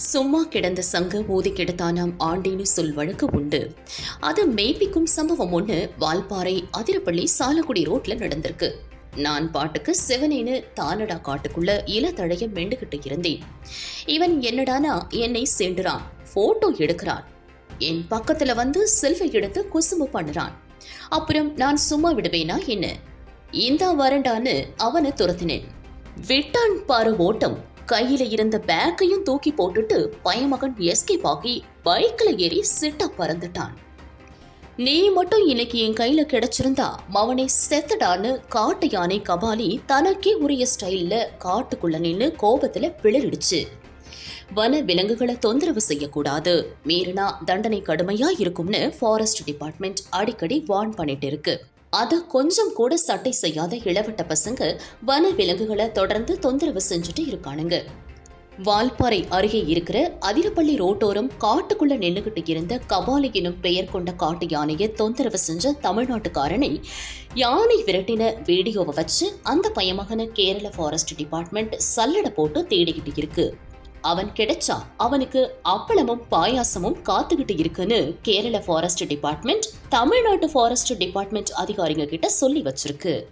சும்மா கிடந்த சங்க ஊதி கெடுத்தானாம் ஆண்டின்னு சொல் வழக்கு உண்டு. அது மெய்ப்பிக்கும் சம்பவம் ஒண்ணு வால்பாறை அதிரப்பள்ளி சாலக்குடி ரோட்ல நடந்திருக்கு. நான் பாட்டுக்கு செவனேன்னு தானடா காட்டுக்குள்ள இலத்தழைய மெண்டுகிட்டு இருந்தேன். இவன் என்னடானா என்னை சேண்டுறான் போட்டோ எடுக்கிறான். என் பக்கத்துல வந்து செல்ஃபி எடுத்து குசும்பு பண்ணுறான். அப்புறம் நான் சும்மா விடுவேனா என்ன? இந்தா வரண்டான்னு அவனை துரத்தினேன். விட்டான் பாரு ஓட்டம். கையில இருந்த பேக்கையும் தூக்கி போட்டுட்டு பயமகன் எஸ்கேப் ஆகி பைக்ல ஏறி சிட்டா பறந்துட்டான். நீ மட்டும் இன்னைக்கு என் கையில கிடைச்சிருந்தா மவனை செத்தடான்னு காட்டு யானை கபாலி தனக்கே உரிய ஸ்டைல்ல காட்டுக்குள்ள நின்று கோபத்துல பிளறிடுச்சு. வன விலங்குகளை தொந்தரவு செய்யக்கூடாது. மீறினா தண்டனை கடுமையா இருக்கும்னு ஃபாரஸ்ட் டிபார்ட்மெண்ட் அடிக்கடி வார்ன் பண்ணிட்டு இருக்கு. அது கொஞ்சம் கூட சட்டை செய்யாத இளவட்ட பசங்க வன விலங்குகளை தொடர்ந்து தொந்தரவு செஞ்சுட்டு இருக்கானுங்க. வால்பாறை அருகே இருக்கிற அதிரப்பள்ளி ரோட்டோரம் காட்டுக்குள்ள நின்றுகிட்டு இருந்த கபாலி எனும் பெயர் கொண்ட காட்டு யானையை தொந்தரவு செஞ்ச தமிழ்நாட்டுக்காரனை யானை விரட்டின வீடியோவை வச்சு அந்த பையமகனை கேரள ஃபாரஸ்ட் டிபார்ட்மெண்ட் சல்லடை போட்டு தேடிக்கிட்டு இருக்கு. அவன் கிடைச்சா அவனுக்கு அப்பளமும் பாயாசமும் காத்துக்கிட்டு இருக்குன்னு கேரள ஃபாரஸ்ட் டிபார்ட்மெண்ட் தமிழ்நாட்டு ஃபாரஸ்ட் டிபார்ட்மெண்ட் அதிகாரிங்க கிட்ட சொல்லி வச்சிருக்கு.